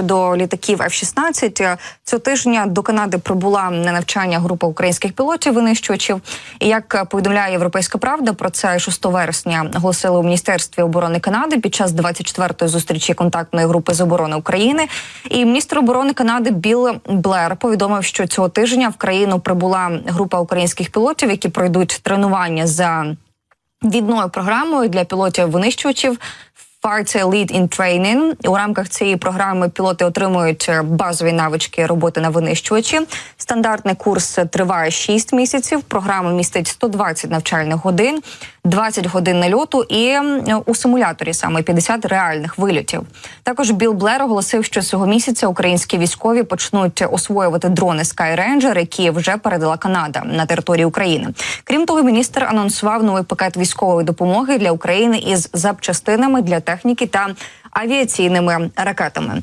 щодо літаків F-16. Цього тижня до Канади прибула на навчання група українських пілотів винищувачів. І як повідомляє Європейська Правда, про це 6 вересня оголосили у міністерстві оборони Канади під час 24-ї зустрічі контактної групи з оборони України. І міністр оборони Канади Біл Блер повідомив, що цього тижня в країну прибула група українських пілотів, які пройдуть тренування за відною програмою для пілотів винищувачів. Fighter Lead in Training. у рамках цієї програми пілоти отримують е, базові навички роботи на винищувачі. Стандартний курс триває 6 місяців. Програма містить 120 навчальних годин, 20 годин нальоту і у симуляторі саме 50 реальних вильотів. Також Біл Блер оголосив, що цього місяця українські військові почнуть освоювати дрони Sky які вже передала Канада на території України. Крім того, міністр анонсував новий пакет військової допомоги для України із запчастинами для техніки та авіаційними ракетами.